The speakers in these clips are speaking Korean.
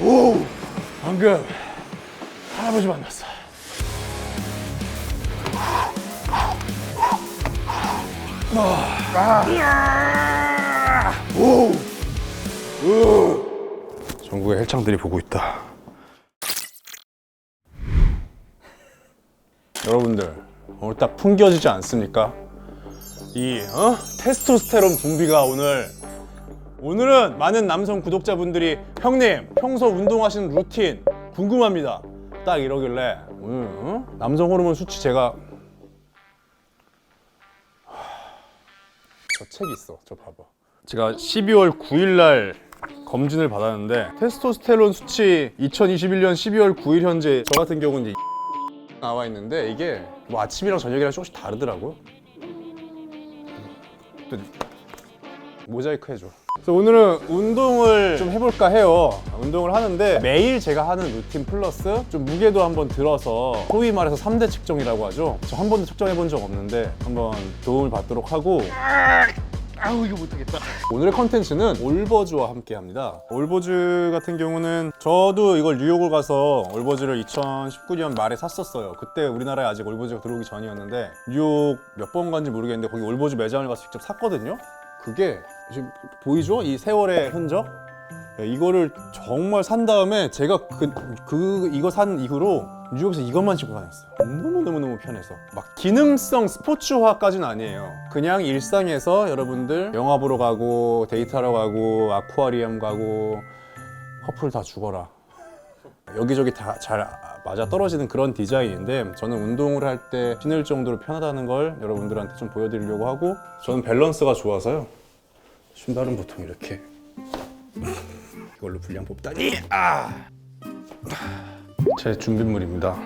오! 방금 할아버지 만났어. 오! 오! 전국의 헬창들이 보고 있다. 여러분들 오늘 딱 풍겨지지 않습니까? 이 어? 테스토스테론 분비가 오늘 오늘은 많은 남성 구독자분들이 형님 평소 운동하시는 루틴 궁금합니다. 딱 이러길래 오늘 어? 남성 호르몬 수치 제가 저책 있어. 저 봐봐. 제가 12월 9일 날 검진을 받았는데 테스토스테론 수치 2021년 12월 9일 현재 저 같은 경우는 이제 나와 있는데 이게 뭐 아침이랑 저녁이랑 조금씩 다르더라고요. 또 모자이크 해줘. 그래서 오늘은 운동을 좀 해볼까 해요. 운동을 하는데 매일 제가 하는 루틴 플러스 좀 무게도 한번 들어서 소위 말해서 3대 측정이라고 하죠. 저 한 번도 측정해 본 적 없는데 한번 도움을 받도록 하고 아우 이거 못하겠다. 오늘의 컨텐츠는 올버즈와 함께 합니다. 올버즈 같은 경우는 저도 이걸 뉴욕을 가서 올버즈를 2019년 말에 샀었어요. 그때 우리나라에 아직 올버즈가 들어오기 전이었는데 뉴욕 몇 번 간지 모르겠는데 거기 올버즈 매장을 가서 직접 샀거든요. 그게 지금 보이죠? 이 세월의 흔적? 네, 이거를 정말 산 다음에 제가 그, 그 이거 산 이후로 뉴욕에서 이것만 신고 다녔어요. 너무너무 너무 편해서. 막 기능성 스포츠화까지는 아니에요. 그냥 일상에서 여러분들 영화 보러 가고 데이트하러 가고 아쿠아리움 가고 커플 다 죽어라. 여기저기 다 잘 맞아 떨어지는 그런 디자인인데 저는 운동을 할 때 신을 정도로 편하다는 걸 여러분들한테 좀 보여드리려고 하고 저는 밸런스가 좋아서요. 신발은 보통 이렇게 이걸로 분량 뽑다니 아! 제 준비물입니다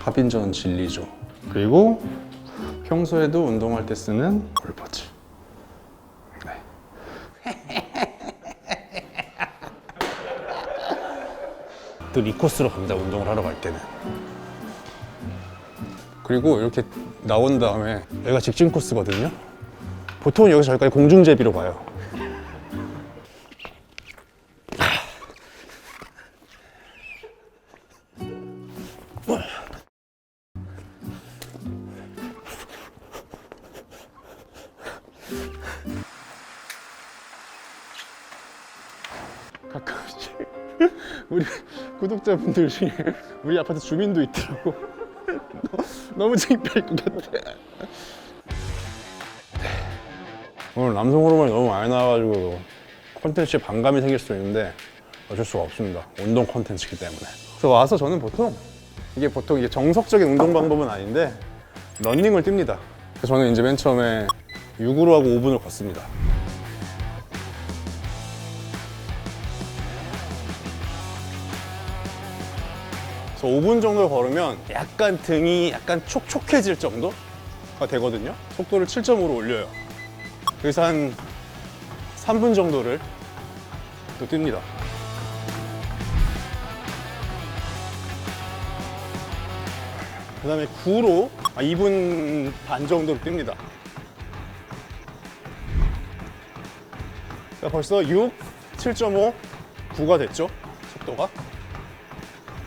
합인전 진리죠. 그리고 평소에도 운동할 때 쓰는 올버즈 네. 또 리코스로 갑니다 운동을 하러 갈 때는. 그리고 이렇게 나온 다음에 여기가 직진 코스거든요. 보통 여기서 저기까지 공중제비로 가요 구독자분들 중에 우리 아파트 주민도 있더라고. 너무 창피할 것 같아. 오늘 남성 호르몬이 너무 많이 나와가지고 콘텐츠에 반감이 생길 수도 있는데 어쩔 수가 없습니다. 운동 콘텐츠이기 때문에. 그래서 와서 저는 보통 이게 보통 이게 정석적인 운동 방법은 아닌데 러닝을 뜁니다. 그래서 저는 이제 맨 처음에 6으로 하고 5분을 걷습니다 그래서 5분 정도 걸으면 약간 등이 약간 촉촉해질 정도가 되거든요. 속도를 7.5로 올려요. 그래서 한 3분 정도를 또 뜁니다. 그 다음에 9로 아, 2분 반 정도로 뜁니다. 자, 벌써 6, 7.5, 9가 됐죠? 속도가.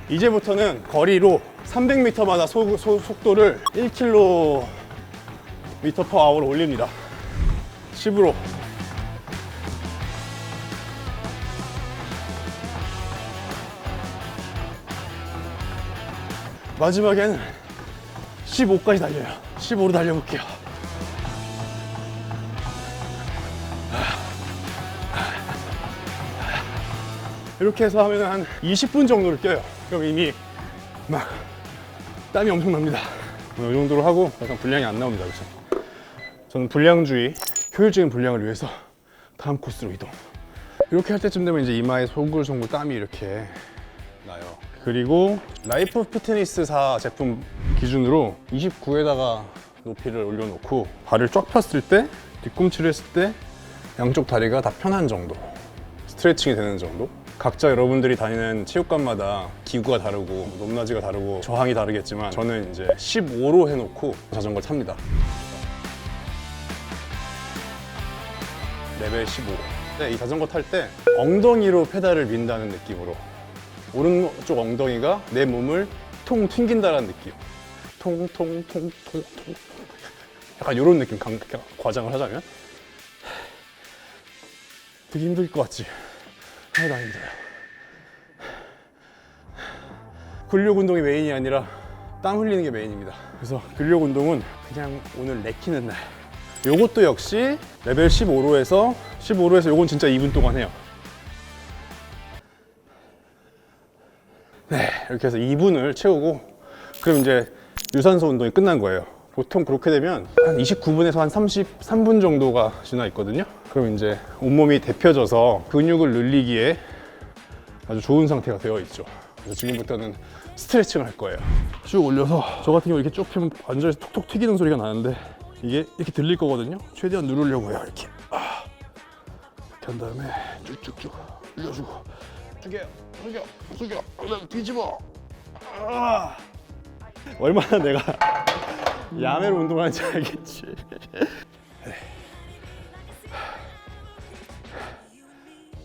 이제부터는 거리로 300m마다 소, 소, 속도를 1km per hour로 올립니다. 10으로. 마지막에는 15까지 달려요. 15로 달려볼게요. 이렇게 해서 하면 한 20분 정도를 뛰어요. 그럼 이미 막 땀이 엄청 납니다. 이 정도로 하고 약간 분량이 안 나옵니다. 그래서 저는 분량주의, 효율적인 분량을 위해서 다음 코스로 이동. 이렇게 할 때쯤 되면 이제 이마에 송글송글 땀이 이렇게 나요. 그리고 라이프 피트니스사 제품 기준으로 29에다가 높이를 올려놓고 발을 쫙 폈을 때 뒤꿈치를 했을 때 양쪽 다리가 다 편한 정도 스트레칭이 되는 정도 각자 여러분들이 다니는 체육관마다 기구가 다르고 높낮이가 다르고 저항이 다르겠지만 저는 이제 15로 해놓고 자전거 탑니다. 레벨 15. 네, 이 자전거 탈 때 엉덩이로 페달을 민다는 느낌으로 오른쪽 엉덩이가 내 몸을 통 튕긴다는 느낌. 통통통통통. 약간 이런 느낌 강- 과장을 하자면 되게 힘들 것 같지? 하나도 안 힘들어요. 근력 운동이 메인이 아니라 땀 흘리는 게 메인입니다. 그래서 근력 운동은 그냥 오늘 내키는 날. 요것도 역시 레벨 15로 해서 15로 해서 요건 진짜 2분 동안 해요. 네, 이렇게 해서 2분을 채우고 그럼 이제 유산소 운동이 끝난 거예요. 보통 그렇게 되면 한 29분에서 한 33분 정도가 지나 있거든요. 그럼 이제 온몸이 데펴져서 근육을 늘리기에 아주 좋은 상태가 되어 있죠. 그래서 지금부터는 스트레칭을 할 거예요. 쭉 올려서 저 같은 경우 이렇게 쭉 펴면 완전히 톡톡 튀기는 소리가 나는데 이게 이렇게 들릴 거거든요. 최대한 누르려고요. 이렇게. 아. 이렇게 한 다음에 쭉쭉쭉 올려주고 숙여, 숙여, 숙여, 그다음 뒤집어. 아. 얼마나 내가 야매로 운동하는지 알겠지.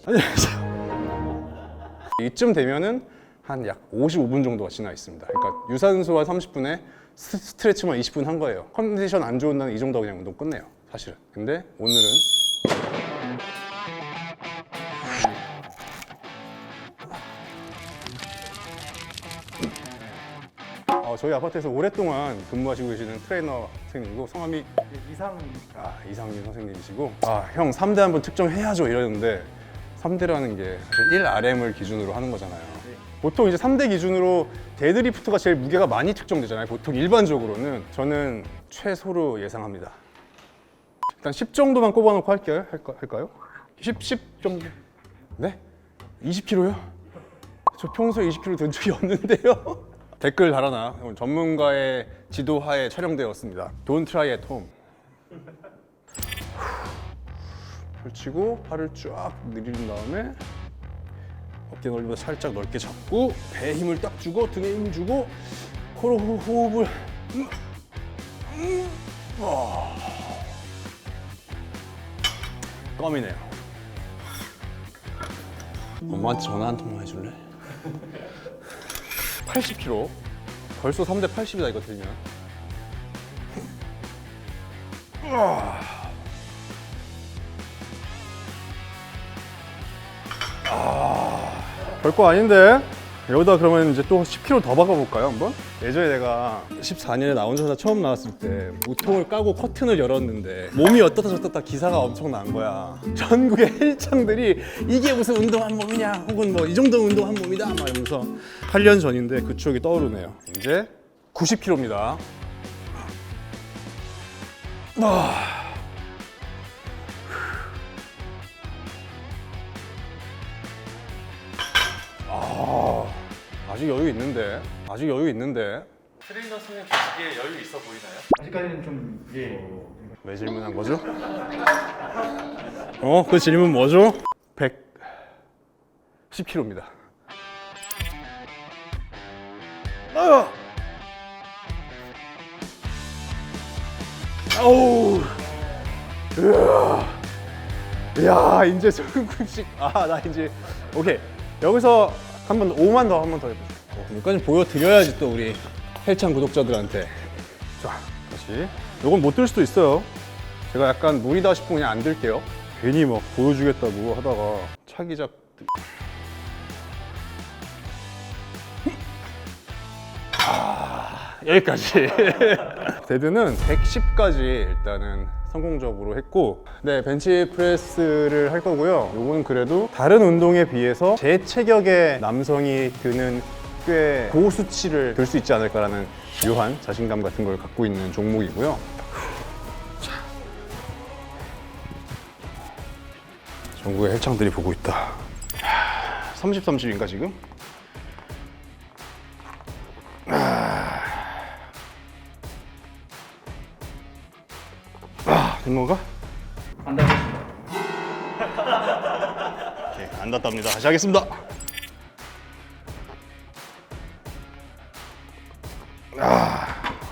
안녕하세요. 이쯤 되면은 한 약 55분 정도가 지나 있습니다. 그러니까 유산소 한 30분에 스트레칭만 20분 한 거예요. 컨디션 안 좋은 날은 이 정도 그냥 운동 끝내요. 사실은. 근데 오늘은 저희 아파트에서 오랫동안 근무하시고 계시는 트레이너 선생님이고 성함이 이상 아, 이상민 선생님이시고 아, 형 3대 한번 측정해야죠 이러는데 3대라는 게 사실 1RM을 기준으로 하는 거잖아요. 보통 이제 3대 기준으로 데드리프트가 제일 무게가 많이 측정되잖아요. 보통 일반적으로는 저는 최소로 예상합니다. 일단 10 정도만 꼽아놓고 할게요. 할까, 할까요? 10, 10 정도. 네? 20kg요? 저 평소에 20kg 든 적이 없는데요. 댓글 달아나 전문가의 지도하에 촬영되었습니다. Don't try at home. 펼치고 팔을 쫙 내린 다음에 어깨 넓이보다 살짝 넓게 잡고 배에 힘을 딱 주고 등에 힘 주고 코로 호- 호흡을 음, 음, 와. 껌이네요. 엄마한테 전화 한 통만 해줄래? 80kg. 벌써 3대 80이다 이거 들면. 별거 아닌데 여기다 그러면 이제 또 10kg 더 박아볼까요 한번? 예전에 내가 14년에 나 혼자 처음 나왔을 때 우통을 까고 커튼을 열었는데 몸이 어떻다 저떻다 기사가 엄청 난 거야. 전국의 헬창들이 이게 무슨 운동한 몸이냐 혹은 뭐 이 정도 운동한 몸이다 막 이러면서 8년 전인데 그 추억이 떠오르네요. 이제 90kg입니다 아직 여유 있는데 아직 여유 있는데 트레이너 선생님 보시기에 여유 있어 보이나요? 아직까지는 좀 예. 왜 질문한 거죠? 어? 그 질문 뭐죠? 110kg입니다. 아! 아우! 으아! 야, 이제 소금국식. 아, 나 이제 오케이. 여기서 한 번 5만 더 한 번 더 해보자. 어, 여기까지 보여드려야지 또 우리 헬창 구독자들한테. 자, 다시. 요건 못 들 수도 있어요. 제가 약간 무리다 싶으면 그냥 안 들게요. 괜히 막 보여주겠다고 하다가 차기작. 아, 여기까지. 데드는 110까지 일단은 성공적으로 했고, 네, 벤치프레스를 할 거고요. 요거는 그래도 다른 운동에 비해서 제 체격의 남성이 드는 꽤 고수치를 들 수 있지 않을까라는 묘한 자신감 같은 걸 갖고 있는 종목이고요. 전국의 헬창들이 보고 있다. 30, 30인가 지금? 아, 된 건가? 안 닿으셨습니다. 오케이, 안 닿답니다. 다시 하겠습니다. 아,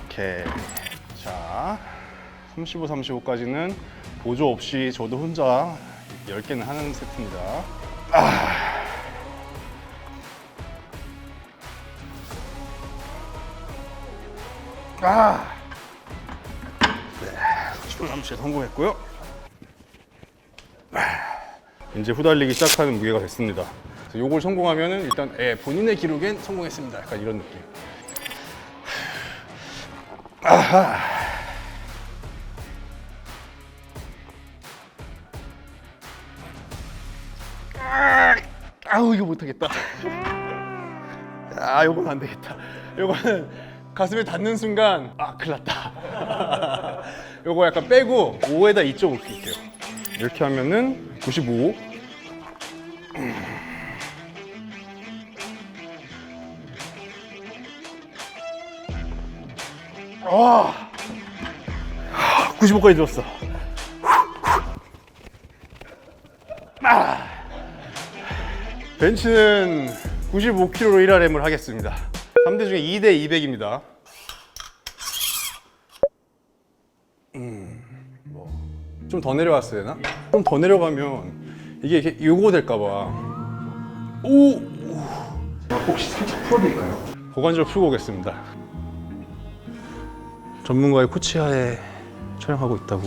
오케이. 자, 35, 35까지는 보조 없이 저도 혼자 10개는 하는 세트입니다. 아. 네, 30분 30에 성공했고요. 아, 이제 후달리기 시작하는 무게가 됐습니다. 요걸 성공하면은 일단 예, 본인의 기록엔 성공했습니다. 약간 이런 느낌. 아하. 아우 이거 못하겠다. 아 요건 안 되겠다. 요거는 가슴에 닿는 순간 아 큰일 났다. 요거 약간 빼고 5에다 2.5 킬게요. 이렇게 하면은 95. 아, 95까지 들었어. 아. 벤치는 95kg로 1RM을 하겠습니다. 3대 중에 2대 200입니다. 음, 뭐. 좀 더 내려왔어야 되나? 좀 더 내려가면 이게 이렇게 요거 될까봐. 오! 혹시 살짝 풀어드릴까요? 고관절 풀고 오겠습니다. 전문가의 코치하에 촬영하고 있다고.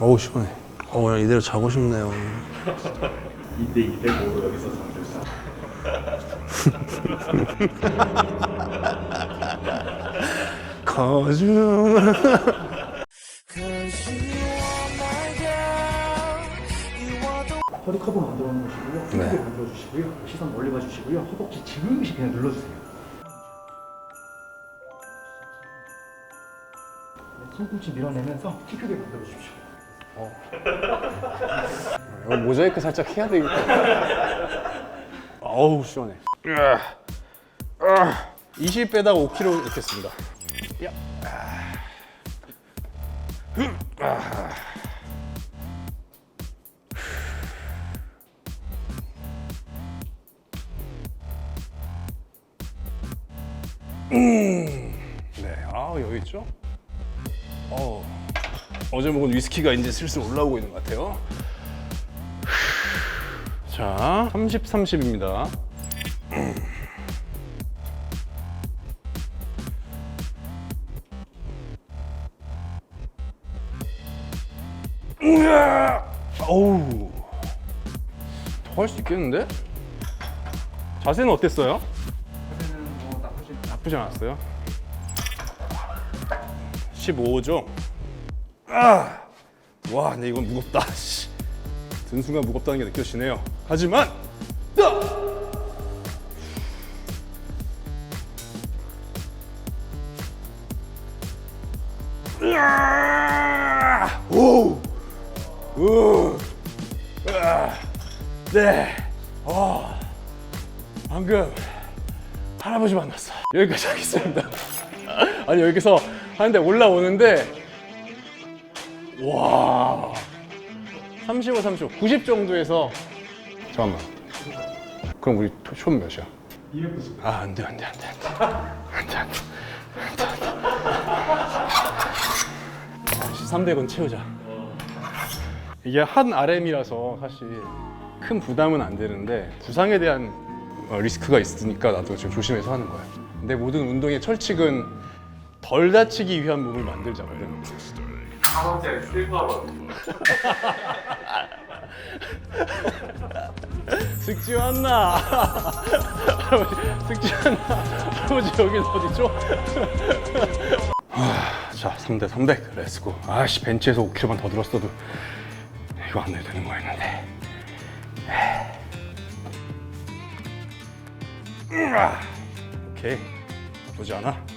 어우 시원해. 어, 야, 이대로 자고 싶네요. 2대 205로 여기서 상대사. 거짓말. 허리 커브 만들어 놓으시고요. 네. 크게 만들어 주시고요. 시선 멀리 봐주시고요. 허벅지 지그시 그냥 눌러 주세요. 네, 손꿈치 밀어내면서 키 크게 만들어 주십시오. 이거 모자이크 살짝 해야 되겠다. 어우 시원해. 20 빼다가 5kg 넣겠습니다. 네, 아 여기 있죠. 어, 어제 먹은 위스키가 이제 슬슬 올라오고 있는 것 같아요. 자, 30, 30입니다. 어우, 더 할 수 있겠는데? 자세는 어땠어요? 그러면은 뭐 나쁘지 나쁘지 않았어요. 15죠? 아! 와, 근데 이건 무겁다. 씨. 든 순간 무겁다는 게 느껴지네요. 하지만, 뜨! 으아! 오! 오! 으아! 네. 어. 방금 할아버지 만났어. 여기까지 하겠습니다. 아니 여기서 하는데 올라오는데 와 35, 35, 90 정도에서 잠깐만. 그럼 우리 총 몇이야? 290. 아 안 돼 안 돼 안 돼 안 돼 안 돼 안 돼 300원 채우자. 이게 한 RM이라서 사실 큰 부담은 안 되는데 부상에 대한 어, 리스크가 있으니까 나도 좀 조심해서 하는 거야. 내 모든 운동의 철칙은 덜 다치기 위한 몸을 만들자거든. 사업자의 실버로 슥지 않나? 할아버지 슥지 않나? 할아버지 여기 어디죠? 하, 자 3대 300 렛츠고 아씨 벤치에서 5kg만 더 들었어도 이거 안 해도 되는 거였는데. 으아, 오케이. 나쁘지 않아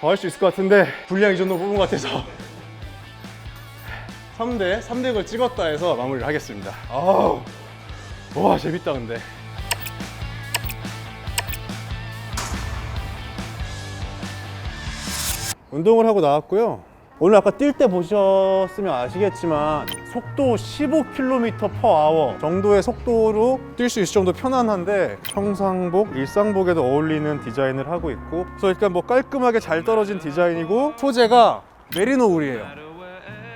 더 할 수 있을 것 같은데 분량 이 정도 뽑은 것 같아서 3대 3대 걸 찍었다 해서 마무리를 하겠습니다. 아우 와 재밌다 근데. 운동을 하고 나왔고요. 오늘 아까 뛸 때 보셨으면 아시겠지만 속도 15km/h 정도의 속도로 뛸 수 있을 정도 편안한데 청상복, 일상복에도 어울리는 디자인을 하고 있고 그래서 일단 뭐 깔끔하게 잘 떨어진 디자인이고 소재가 메리노 울이에요.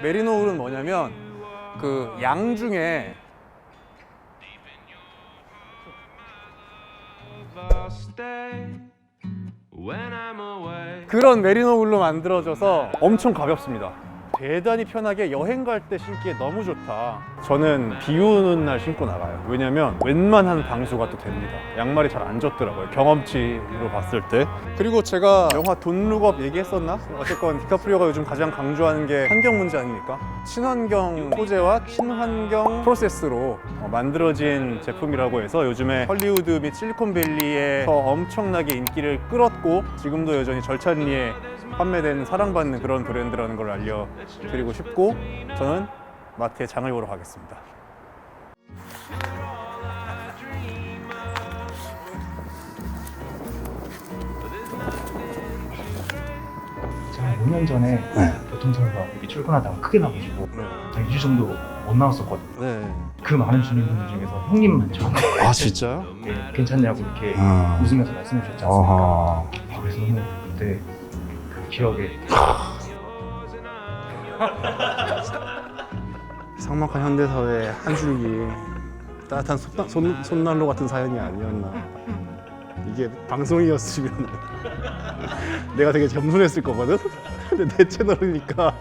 메리노 울은 뭐냐면 그 양 중에 그런 메리노 울로 만들어져서 엄청 가볍습니다. 대단히 편하게 여행 갈 때 신기에 너무 좋다. 저는 비 오는 날 신고 나가요. 왜냐면 웬만한 방수가 또 됩니다. 양말이 잘 안 젖더라고요. 경험치로 봤을 때. 그리고 제가 영화 돈 룩업 얘기했었나? 어쨌건 디카프리오가 요즘 가장 강조하는 게 환경 문제 아닙니까? 친환경 소재와 친환경 프로세스로 어, 만들어진 제품이라고 해서 요즘에 헐리우드 및 실리콘밸리에서 엄청나게 인기를 끌었고 지금도 여전히 절찬리에 판매되는 사랑받는 그런 브랜드라는 걸 알려드리고 싶고 저는 마트에 장을 보러 가겠습니다. 제가 한 5년 전에 교통사고가 여기 출근하다가 크게 나가지고 한 2주 정도 못 나왔었거든요. 네. 그 많은 주민분들 중에서 형님만 저한테 아 진짜요? 예, 괜찮냐고 이렇게 아. 웃으면서 말씀해 주셨지 않습니까? 아하. 아, 그래서 너무 그때 그 기억에. 삭막한 현대사회의 한 줄기 따뜻한 손, 손, 손난로 같은 사연이 아니었나. 이게 방송이었으면 내가 되게 겸손했을 거거든? 근데 내 채널이니까